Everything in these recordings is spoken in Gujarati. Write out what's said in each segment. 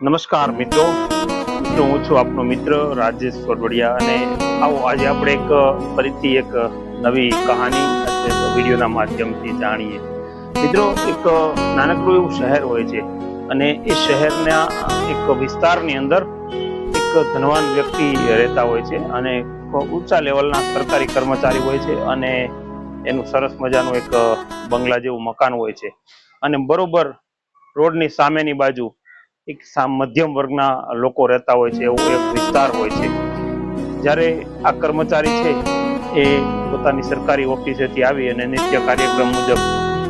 નમસ્કાર મિત્રો. મિત્રો હું છું આપનો મિત્ર રાજેશ સોરવડિયા અને આવો આજે આપણે એક, ફરીથી એક નવી કહાની વિડીયોના માધ્યમથી જાણીએ. મિત્રો, એક નાનકડું એવું શહેર હોય છે અને એ શહેરના એક વિસ્તારની અંદર એક ધનવાન વ્યક્તિ રહેતા હોય છે અને ઊંચા લેવલના સરકારી કર્મચારી હોય છે અને એનું સરસ મજાનું એક બંગલા જેવું મકાન હોય છે. અને બરોબર રોડની સામેની બાજુ એક મધ્યમ વર્ગના લોકો રહેતા હોય છે, એવો એક વિસ્તાર હોય છે. જ્યારે આ કર્મચારી છે, એ પોતાની સરકારી ઓફિસેથી આવી અને નિત્ય કાર્યક્રમ મુજબ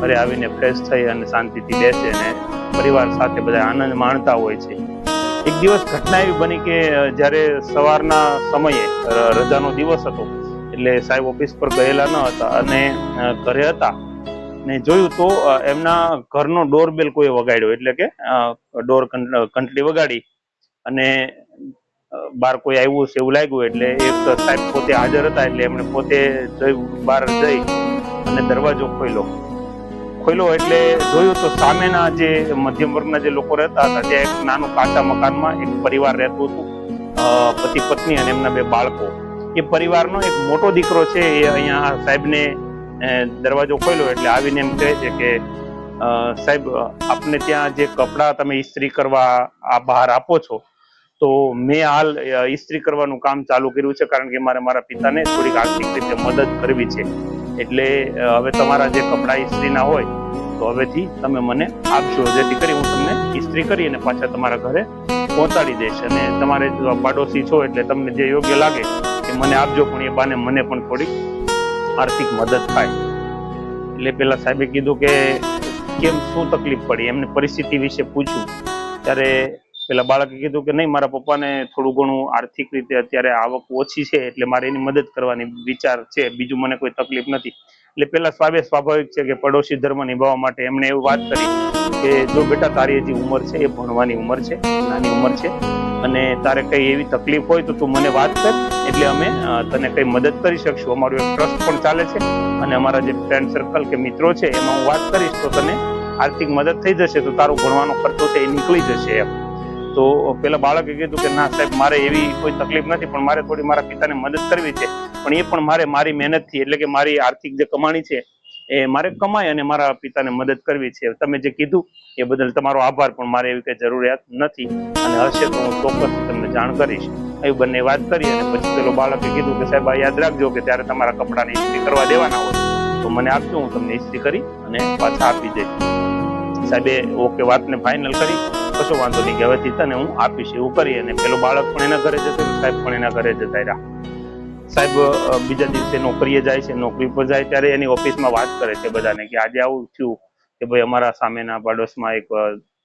ઘરે આવીને ફ્રેશ થઈ અને શાંતિથી બેસે અને પરિવાર સાથે બધા આનંદ માણતા હોય છે. એક દિવસ ઘટના એવી બની કે, જ્યારે સવારના સમયે રજાનો દિવસ હતો, એટલે સાહેબ ઓફિસ પર ગયેલા ન હતા અને ઘરે હતા. ને જોયું તો એમના ઘરનો ડોરબેલ કોઈ વગાડ્યો, એટલે કે ડોર કંટલી વગાડી અને બાર કોઈ આવ્યું છે એવું લાગ્યું, એટલે એક સાહેબ પોતે હાજર હતા, એટલે એમણે પોતે બહાર જઈ અને દરવાજો ખોલ્યો ખોલ્યો એટલે જોયું તો સામેના જે મધ્યમ વર્ગના જે લોકો રહેતા હતા, ત્યાં એક નાનું કાચા મકાનમાં એક પરિવાર રહેતું હતું પતિ પત્ની અને એમના બે બાળકો. એ પરિવારનો એક મોટો દીકરો છે, એ અહીંયા સાહેબને દરવાજો ખોલ્યો એટલે આવીને એમ કહે છે કે સાહેબ, આપને ત્યાં જે કપડાં તમે ઇસ્ત્રી કરવા આ બહાર આપો છો, તો મેં હાલ ઇસ્ત્રી કરવાનું કામ ચાલુ કર્યું છે કારણ કે મારે મારા પિતાને થોડીક આર્થિક રીતે મદદ કરવી છે. એટલે હવે તમારા જે કપડાં ઇસ્ત્રીના હોય, તો હવેથી તમે મને આપશો જેથી કરી હું તમને ઇસ્ત્રી કરી અને પાછા તમારા ઘરે પહોંચાડી દઈશ. અને તમારે પાડોશી છો એટલે તમને જે યોગ્ય લાગે એ મને આપજો, પણ એ બાને મને પણ થોડીક આર્થિક મદદ થાય. એટલે પેલા સાહેબે કીધું કે કેમ શું તકલીફ પડી? એમને પરિસ્થિતિ વિશે પૂછ્યું. ત્યારે પેલા બાળકે કીધું કે નહીં, મારા પપ્પાને થોડું ઘણું આર્થિક રીતે અત્યારે આવક ઓછી છે, એટલે મારે એની મદદ કરવાની વિચાર છે. બીજું મને કોઈ તકલીફ નથી. એટલે પેલા સ્વાભે સ્વાભાવિક છે કે પડોશી ધર્મ નિભાવવા માટે એમણે એવું વાત કરી કે જો બેટા તારી હજી ઉંમર છે, એ ભણવાની ઉંમર છે, નાની ઉંમર છે અને તારે કઈ એવી તકલીફ હોય તો તું મને વાત કર. એટલે અમે તને કઈ મદદ કરી શકશું. અમારું એક ટ્રસ્ટ પણ ચાલે છે. અને અમારા જે ફ્રેન્ડ સર્કલ કે મિત્રો છે, એમાં હું વાત કરીશ તો તને આર્થિક મદદ થઈ જશે. તો તારો ભણવાનો ખર્ચો છે એ નીકળી જશે એમ. તો પેલા બાળકે કીધું કે, ના, સાહેબ, મારે એવી કોઈ તકલીફ નથી, પણ મારે થોડી મારા પિતાને મદદ કરવી છે. પણ એ પણ મારે મારી મહેનતથી એટલે કે મારી આર્થિક જે કમાણી છે, એ મારે કમાય અને મારા પિતાને મદદ કરવી છે. તમે જે કીધું એ બદલ તમારો આભાર પણ મારે એવી કઈ જરૂરિયાત નથી. અને હશે તો હું ચોક્કસ તમને જાણ કરીશ. એવું બંને વાત કરી અને પછી પેલો બાળકે કીધું કે, સાહેબ યાદ રાખજો કે ત્યારે તમારા કપડાને ઇસ્ત્રી કરવા દેવાના હોય. તો મને આપજો, હું તમને ઇસ્ત્રી કરી અને પાછા આપી દઈશ. સાહેબે ઓકે વાતને ફાઇનલ કરી. કશો વાંધો નહીં કે હવેથી તને હું આપીશ એવું કરી અને પેલો બાળક પણ એના ઘરે જતો સાહેબ પણ એના ઘરે જતા રહ્યા. સાહેબ બીજા દિવસે નોકરીએ જાય છે, નોકરી પર જાય ત્યારે એની ઓફિસમાં વાત કરે છે બધાને કે, આજે આવું થયું. કે ભાઈ અમારા સામેના પાડોશમાં એક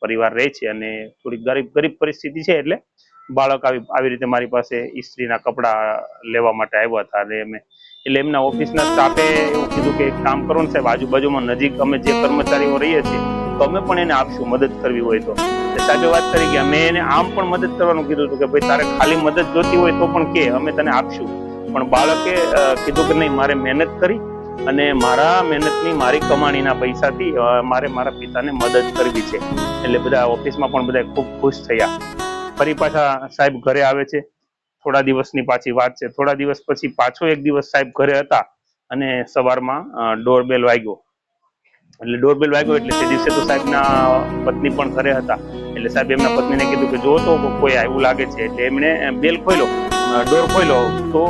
પરિવાર રહે છે અને થોડી ગરીબ ગરીબ પરિસ્થિતિ છે એટલે બાળક આવી આવી રીતે મારી પાસે ઇસ્ત્રીના કપડાં લેવા માટે આવ્યા હતા અને અમે, એટલે એમના ઓફિસના સ્ટાફે એવું કીધું કે એક કામ કરો ને સાહેબ, આજુબાજુમાં નજીક અમે જે કર્મચારીઓ રહીએ છીએ, તો અમે પણ એને આપશું મદદ કરવી હોય તો. સાહેબે વાત કરી કે અમે એને આમ પણ મદદ કરવાનું કીધું હતું કે ભાઈ તારે ખાલી મદદ જોતી હોય તો પણ કે, અમે તને આપશું. પણ બાળકે કીધું કે નહીં, મારે મહેનત કરી અને મારા મહેનતની, મારી કમાણીના પૈસાથી મારે મારા પિતાને મદદ કરવી છે. એટલે બધા ઓફિસમાં પણ બધા ખૂબ ખુશ થયા. ફરી પાછા સાહેબ ઘરે આવે છે. થોડા દિવસની પાછી વાત છે. થોડા દિવસ પછી પાછો એક દિવસ સાહેબ ઘરે હતા અને સવારમાં ડોરબેલ વાગ્યો. એટલે ડોરબેલ વાગ્યો એટલે તે દિવસે તો સાહેબના પત્ની પણ ઘરે હતા. એટલે સાહેબ એમના પત્નીને કીધું કે જો તો કોઈ આવ્યું લાગે છે. એટલે એમણે બેલ ખોલ્યો ડોર ખોલ્યો તો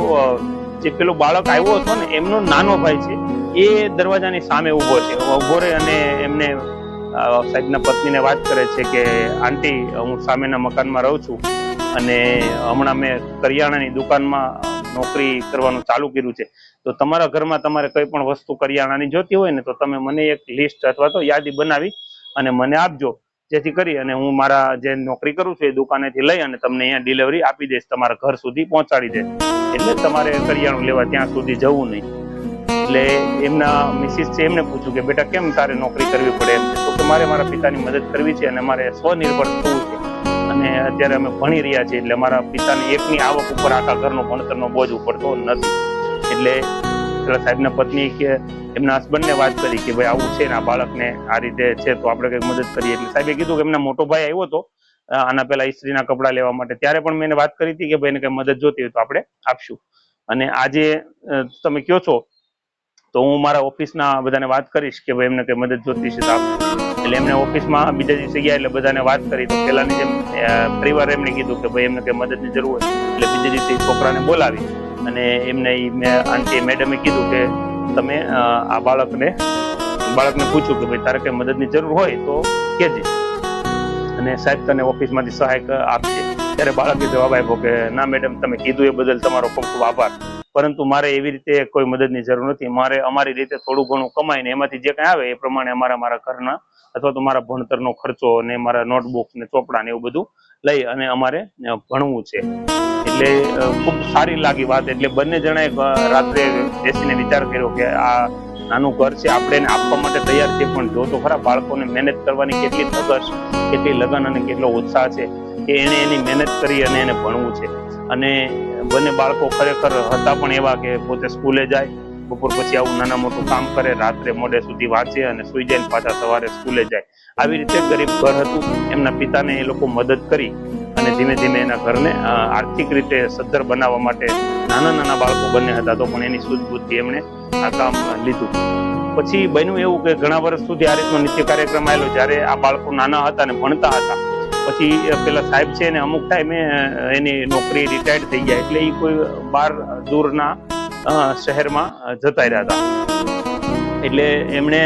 જે પેલો બાળક આવ્યો હતો ને, એમનો નાનો ભાઈ છે, એ દરવાજાની સામે ઊભો છે. ઊભો રહે અને એમને સાહેબના પત્નીને વાત કરે છે કે, આંટી, હું સામેના મકાનમાં રહું છું અને હમણાં મેં કરિયાણાની દુકાનમાં નોકરી કરવાનું ચાલુ કર્યું છે. તો તમારા ઘરમાં તમારે કઈ પણ વસ્તુ કરિયાણાની જોતી હોય ને, તો તમે મને એક લિસ્ટ અથવા તો યાદી બનાવી અને મને આપજો. જેથી કરી અને હું મારા જે નોકરી કરું છું એ દુકાનેથી લઈ અને તમને અહીંયા ડિલિવરી આપી દઈશ તમારા ઘર સુધી પહોંચાડી દે. એટલે તમારે કરિયાણું લેવા ત્યાં સુધી જવું નહીં. એટલે એમના મિસિસ છે એમને પૂછ્યું કે, બેટા, કેમ તારે નોકરી કરવી પડે? તો કે, મારે મારા પિતાની મદદ કરવી છે અને મારે સ્વનિર્ભર થવું છે. અને અત્યારે અમે ભણી રહ્યા છીએ, એટલે મારા પિતાની એકની આવક ઉપર આખા ઘરનો ભણતરનો બોજ ઉપડતો નથી. એટલે પેલા સાહેબના પત્ની કે એમના હસબન્ડને વાત કરી કે ભાઈ આવું છે ને આ બાળકને આ રીતે છે, તો આપણે કંઈક મદદ કરીએ. એટલે સાહેબે કીધું કે એમના મોટો ભાઈ આવ્યો હતો આના પહેલા ઇસ્ત્રીના કપડાં લેવા માટે. ત્યારે પણ મેં વાત કરી હતી કે ભાઈ એને કંઈ મદદ જોતી હોય તો આપણે આપશું. અને આજે તમે કયો છો, તો હું મારા ઓફિસના બધાને વાત કરીશ કે ભાઈ એમને કંઈ મદદ જોતી છે તો આપશું એટલે એમને ઓફિસમાં બીજા દિવસે ગયા એટલે બધાને વાત કરી. તો પહેલાની જેમ પરિવારે એમને કીધું કે ભાઈ એમને કંઈ મદદની જરૂર હોય. એટલે બીજા દિવસે છોકરાને બોલાવી. અને એમને મેં આંટી મેડમે કીધું કે તમે આ બાળકને બાળકને પૂછ્યું કે ભાઈ તારે કઈ મદદની જરૂર હોય તો કહેજે અને સાહેબ તને ઓફિસમાંથી સહાયક આપશે. ત્યારે બાળકે જવાબ આપ્યો કે, ના મેડમ, તમે કીધું એ બદલ તમારો ખૂબ ખૂબ આભાર. પરંતુ મારે એવી રીતે કોઈ મદદની જરૂર નથી. મારે અમારી રીતે થોડું ઘણું કમાઈને એમાંથી જે કંઈ આવે એ પ્રમાણે અમારા, મારા ઘરના અથવા તો મારા ભણતરનો ખર્ચો અને મારા નોટબુક ને ચોપડા ને એવું બધું લઈ અને અમારે ભણવું છે. એટલે ખૂબ સારી લાગી વાત. એટલે બંને જણાએ રાત્રે બેસીને વિચાર કર્યો કે આ નાનું ઘર છે, આપણે એને આપવા માટે તૈયાર છે પણ જો તો ખરા બાળકોને મહેનત કરવાની કેટલી ધગશ કેટલી લગન અને કેટલો ઉત્સાહ છે કે એને એની મહેનત કરી અને એને ભણવું છે. અને બંને બાળકો ખરેખર હતા પણ એવા કે પોતે સ્કૂલે જાય બપોર પછી આવું નાના મોટું કામ કરે, રાત્રે મોડે સુધી વાંચે અને સુઈ જાય પાછા સવારે સ્કૂલે જાય. આવી રીતે ગરીબ ઘર હતું, એમના પિતાને એ લોકો મદદ કરી અને ધીમે ધીમે એના ઘરને આર્થિક રીતે સદ્ધર બનાવવા માટે નાના નાના બાળકો બંને હતા, તો પણ એની સૂઝબૂઝથી એમણે આ કામ લીધું. પછી બન્યું એવું કે ઘણા વર્ષ સુધી આ રીતનો નિત્ય કાર્યક્રમ આવેલો, જ્યારે આ બાળકો નાના હતા અને ભણતા હતા. પછી પેલા સાહેબ છે ને અમુક ટાઈમે એની નોકરી રિટાયર્ડ થઈ ગયા, એટલે એ કોઈ બાર દૂરના શહેરમાં જતા રહ્યા હતા. એટલે એમણે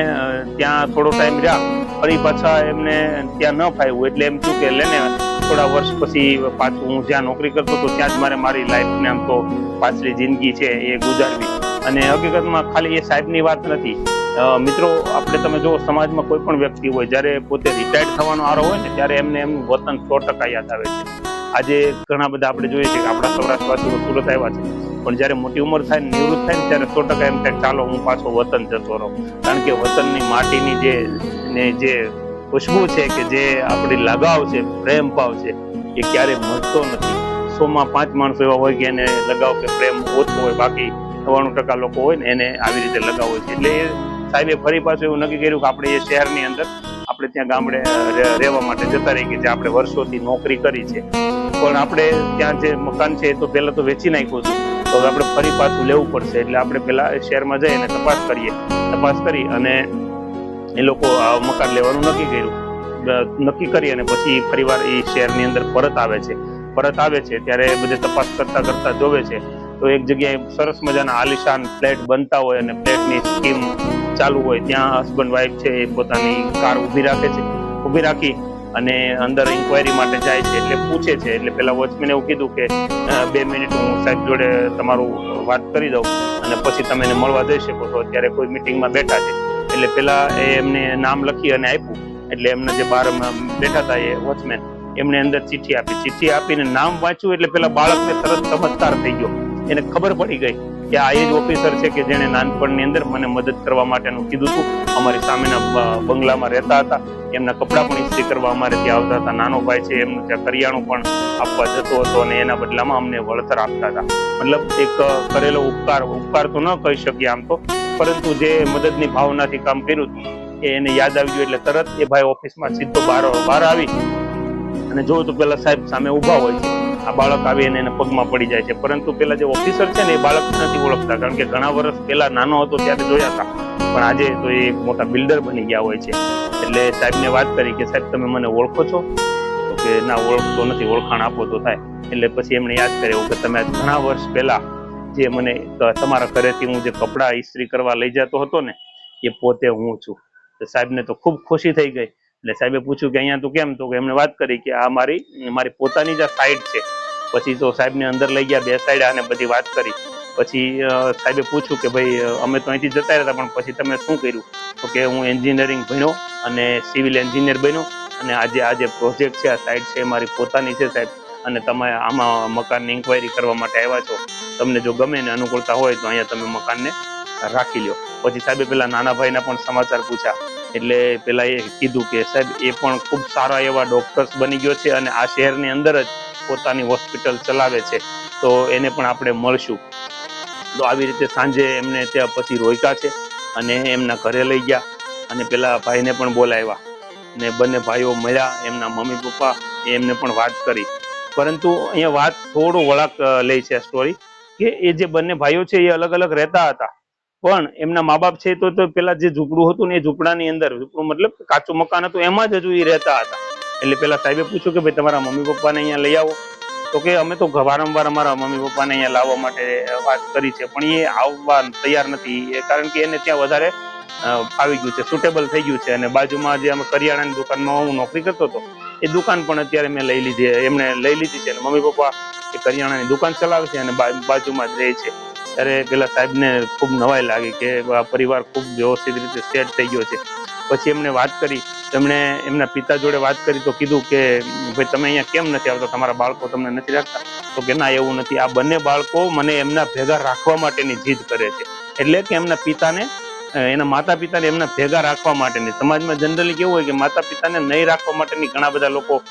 ત્યાં થોડો ટાઈમ રહ્યા. ફરી પાછા એમને ત્યાં ન ફાવ્યું. એટલે એમ થયું કે, લેને, થોડા વર્ષ પછી પાછું હું જ્યાં નોકરી કરતો હતો, ત્યાં જ મારે મારી લાઈફને આમ તો પાછલી જિંદગી છે એ ગુજારવી. અને હકીકતમાં ખાલી એ સાહેબની વાત નથી. મિત્રો, આપણે તમે જો સમાજમાં કોઈ પણ વ્યક્તિ હોય, જ્યારે પોતે રિટાયર્ડ થવાનો આરો હોય ને, ત્યારે એમને એમનું વતન સો ટકા યાદ આવે છે. આજે ઘણા બધા આપણે જોઈએ છીએ કે આપણા સૌરાષ્ટ્રવાસીઓ સુરત આવ્યા છે. પણ જ્યારે મોટી ઉંમર થાય નિવૃત્ત થાય ને ત્યારે સો ટકા એમ થાય ચાલો હું પાછો વતન જતો રહું. કારણ કે વતનની માટીની જે ને જે ખુશ્બુ છે કે જે આપણી લગાવ છે, પ્રેમ ભાવ છે, એ ક્યારે મળતો નથી. સોમાં પાંચ માણસો એવા હોય કે એને લગાવ કે પ્રેમ ઓછો હોય, બાકી નવ્વાણું ટકા લોકો હોય ને એને આવી રીતે લગાવ હોય છે. એટલે સાહેબે ફરી પાછું એવું નક્કી કર્યું કે આપણે એ શહેરની અંદર આપણે ત્યાં ગામડે રહેવા માટે જતા રહીએ કે જે આપણે વર્ષોથી નોકરી કરી છે. પણ આપણે ત્યાં જે મકાન છે એ તો પહેલા તો વેચી નાખ્યું હતું. તો આપણે ફરી પાછું લેવું પડશે. એટલે આપણે પહેલાં શહેરમાં જઈ અને તપાસ કરીએ. તપાસ કરી અને એ લોકો આ મકાન લેવાનું નક્કી કર્યું. નક્કી કરી અને પછી ફરીવાર એ શહેરની અંદર પરત આવે છે. પરત આવે છે ત્યારે બધે તપાસ કરતા કરતા જોવે છે. તો એક જગ્યાએ સરસ મજાના આલિશાન ફ્લેટ બનતા હોય અને ફ્લેટની સ્કીમ ચાલુ હોય, ત્યાં હસબન્ડ વાઈફ છે એ પોતાની કાર ઊભી રાખે છે. ઊભી રાખી અને અંદર ઇન્કવાયરી માટે જાય છે એટલે પૂછે છે. એટલે પેલા વોચમેન એવું કીધું કે બે મિનિટ હું સાહેબ જોડે તમારું વાત કરી દઉં અને પછી તમે એને મળવા જઈ શકો છો. અત્યારે કોઈ મિટિંગમાં બેઠા છે. એટલે પેલા એ એમને નામ લખી અને આપ્યું. એટલે એમના જે બહાર બેઠા હતા એ વોચમેન, એમને અંદર ચિઠ્ઠી આપી. ચિઠ્ઠી આપીને નામ વાંચ્યું એટલે પેલા બાળકને તરત સમજદાર થઈ ગયો. એને ખબર પડી ગઈ. કે આ એ જ ઓફિસર છે કે જેણે નાનપણની અંદર મને મદદ કરવા માટેનું કીધું હતું અમારી સામેના બંગલામાં રહેતા હતા. એમના કપડાં પણ ઇસ્ત્રી કરવા અમારે ત્યાં આવતા હતા. નાનો ભાઈ છે, એમનું ત્યાં કરિયાણું પણ આપવા જતો હતો અને એના બદલામાં અમને વળતર આપતા હતા. મતલબ એક કરેલો ઉપકાર ઉપકાર તો ન કહી શકીએ આમ તો. પરંતુ જે મદદની ભાવનાથી કામ કર્યું એ એને યાદ આવી ગયું એટલે તરત એ ભાઈ ઓફિસમાં સીધો બહાર બહાર આવી. અને જોયું તો પેલા સાહેબ સામે ઊભા હોય છે. આ બાળક આવી અને એને પગમાં પડી જાય છે. પરંતુ પેલા જે ઓફિસર છે ને એ બાળક નથી ઓળખતા, કારણ કે ઘણા વર્ષ પહેલા નાનો હતો ત્યારે જોયા હતા. પણ આજે તો એ મોટા બિલ્ડર બની ગયા હોય છે. એટલે સાહેબને વાત કરી કે, સાહેબ, તમે મને ઓળખો છો? તો કે, ના, ઓળખતો નથી, ઓળખાણ આપો તો થાય. એટલે પછી એમણે યાદ કર્યું કે, તમે ઘણા વર્ષ પહેલા જે મને તમારા ઘરેથી હું જે કપડાં ઇસ્ત્રી કરવા લઈ જતો હતો ને, એ પોતે હું છું. સાહેબને તો ખૂબ ખુશી થઈ ગઈ. એટલે સાહેબે પૂછ્યું કે અહીંયા તું કેમ? તો કે એમણે વાત કરી કે આ મારી મારી પોતાની જ સાઈડ છે. પછી તો સાહેબને અંદર લઈ ગયા બે સાઈડ અને બધી વાત કરી. પછી સાહેબે પૂછ્યું કે ભાઈ અમે તો અહીંથી જતા રહ્યા પણ પછી તમે શું કર્યું? તો કે હું એન્જિનિયરિંગ ભણ્યો અને સિવિલ એન્જિનિયર બન્યો અને આજે આ જે પ્રોજેક્ટ છે, આ સાઈડ છે, મારી પોતાની છે સાહેબ. અને તમે આમાં મકાનની ઇન્કવાયરી કરવા માટે આવ્યા છો. તમને જો ગમે ને અનુકૂળતા હોય તો અહીંયા તમે મકાનને રાખી લ્યો. પછી સાહેબે પેલા નાના ભાઈના પણ સમાચાર પૂછ્યા. એટલે પેલા એ કીધું કે સાહેબ, એ પણ ખૂબ સારા એવા ડોક્ટર્સ બની ગયો છે અને આ શહેરની અંદર જ પોતાની હોસ્પિટલ ચલાવે છે. તો એને પણ આપણે મળશું. તો આવી રીતે સાંજે એમને ત્યાં પછી રોક્યા છે અને એમના ઘરે લઈ ગયા અને પેલા ભાઈને પણ બોલાવ્યા. ને બંને ભાઈઓ મળ્યા, એમના મમ્મી પપ્પા એમને પણ વાત કરી. પરંતુ અહીંયા વાત થોડો વળાક લે છે સ્ટોરી કે એ જે બંને ભાઈઓ છે એ અલગ અલગ રહેતા હતા. પણ એમના મા બાપ છે તો પેલા જે ઝૂંપડું હતું ને એ ઝૂંપડાની અંદર, ઝૂંપડું મતલબ કાચું મકાન હતું, એમાં જ હજુ એ રહેતા હતા. એટલે પેલા સાહેબે પૂછ્યું કે ભાઈ તમારા મમ્મી પપ્પાને અહીંયા લઈ આવો. તો કે અમે તો વારંવાર અમારા મમ્મી પપ્પાને અહીંયા લાવવા માટે વાત કરી છે, પણ એ આવવા તૈયાર નથી. કારણ કે એને ત્યાં વધારે આવી ગયું છે સુટેબલ થઈ ગયું છે. અને બાજુમાં જે અમે કરિયાણાની દુકાનમાં હું નોકરી કરતો હતો, એ દુકાન પણ અત્યારે મેં લઈ લીધી, એમણે લઈ લીધી છે. અને મમ્મી પપ્પા એ કરિયાણાની દુકાન ચલાવે છે અને બાજુમાં જ રહે છે. ત્યારે પેલા સાહેબને ખૂબ નવાઈ લાગી કે આ પરિવાર ખૂબ વ્યવસ્થિત રીતે સેટ થઈ ગયો છે. પછી એમને વાત કરી. તેમણે એમના પિતા જોડે વાત કરી તો કીધું કે, ભાઈ, તમે અહીંયા કેમ નથી આવતા? તમારા બાળકો તમને નથી રાખતા? તો કે, ના, એવું નથી. આ બંને બાળકો મને એમના ભેગા રાખવા માટેની જીદ કરે છે. એટલે કે એમના પિતાને એના માતા પિતાને એમના ભેગા રાખવા માટેની. સમાજમાં જનરલી કેવું હોય કે માતા પિતાને નહીં રાખવા માટેની ઘણા બધા લોકો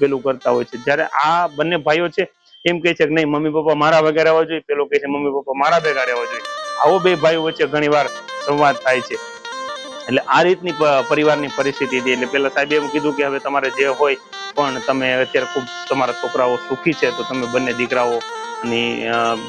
પેલું કરતા હોય છે. જ્યારે આ બંને ભાઈઓ છે એમ કહે છે કે નહીં, મમ્મી પપ્પા મારા ભેગા રહેવા જોઈએ? પેલો કહે છે, મમ્મી પપ્પા મારા ભેગા રહેવા જોઈએ. આવો બે ભાઈઓ વચ્ચે ઘણી સંવાદ થાય છે. એટલે આ રીતની પરિવારની પરિસ્થિતિ હતી. એટલે પેલા સાહેબે એમ કીધું કે હવે તમારે જે હોય પણ તમે અત્યારે ખૂબ તમારા છોકરાઓ સુખી છે, તો તમે બંને દીકરાઓ ની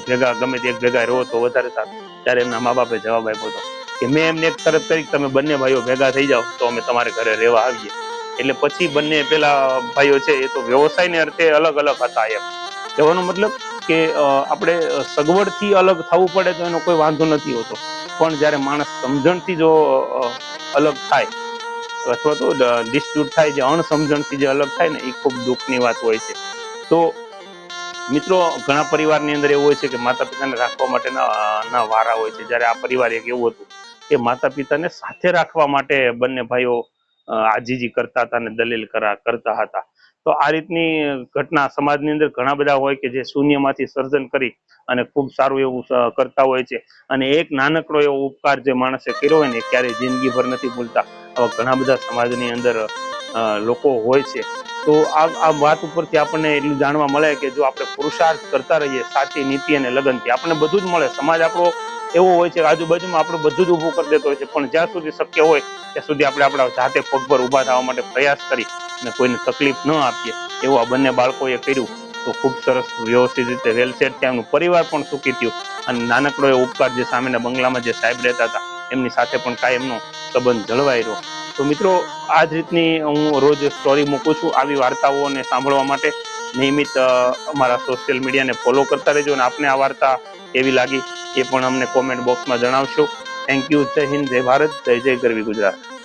ભેગા, ગમે તે ભેગા રહો તો વધારે સારું. ત્યારે એમના મા બાપે જવાબ આપ્યો હતો કે મેં એમને એક શરત કરી તમે બંને ભાઈઓ ભેગા થઈ જાઓ, તો અમે તમારે ઘરે રહેવા આવીએ. એટલે પછી બંને પેલા ભાઈઓ છે એ તો વ્યવસાયને અર્થે અલગ અલગ હતા એમ. કહેવાનો મતલબ કે આપણે સગવડથી અલગ થવું પડે તો એનો કોઈ વાંધો નથી હોતો. પણ જ્યારે માણસ સમજણથી જો અલગ થાય, અથવા તો ડિસ્પ્યુટ થાય, જે અણસમજણથી જે અલગ થાય ને, એ ખૂબ દુઃખની વાત હોય છે. તો મિત્રો, ઘણા પરિવારની અંદર એવું હોય છે કે માતા પિતાને રાખવા માટેના વારા હોય છે. જ્યારે આ પરિવાર એક એવું હતું કે માતા પિતાને સાથે રાખવા માટે બંને ભાઈઓ આજીજી કરતા હતા અને દલીલ કરા, કરતા હતા. તો આ રીતની ઘટના સમાજની અંદર ઘણા બધા હોય કે જે શૂન્યમાંથી સર્જન કરી અને ખૂબ સારું એવું કરતા હોય છે. અને એક નાનકડો એવો ઉપકાર જે માણસે કર્યો હોય ને ક્યારેય જિંદગીભર નથી ભૂલતા. આવા ઘણા બધા સમાજની અંદર લોકો હોય છે. તો આ વાત ઉપરથી આપણને એટલું જાણવા મળે કે જો આપણે પુરુષાર્થ કરતા રહીએ, સાચી નીતિ અને લગનથી આપણને બધું જ મળે. સમાજ આપણો એવો હોય છે આજુબાજુમાં આપણે બધું જ ઊભું કરી દેતો હોય છે. પણ જ્યાં સુધી શક્ય હોય, ત્યાં સુધી આપણે આપણા જાતે પગભર ઊભા થવા માટે પ્રયાસ કરી અને કોઈને તકલીફ ન આપીએ. એવું આ બંને બાળકોએ કર્યું. તો ખૂબ સરસ વ્યવસ્થિત રીતે વેલ સેટ થયા પરિવાર પણ સુખી થયું. અને નાનકડો એ ઉપકાર જે સામેના બંગલામાં જે સાહેબ રહેતા હતા, એમની સાથે પણ કાયમનો સંબંધ જળવાઈ રહ્યો. તો મિત્રો, આ જ રીતની હું રોજ સ્ટોરી મૂકું છું આવી વાર્તાઓને સાંભળવા માટે. નિયમિત અમારા સોશિયલ મીડિયાને ફોલો કરતા રહેજો અને આપને આ વાર્તા કેવી લાગી એ પણ અમને કોમેન્ટ બોક્સમાં જણાવશો. થેન્ક યુ જય હિન્દ, જય ભારત, જય જય ગરવી ગુજરાત.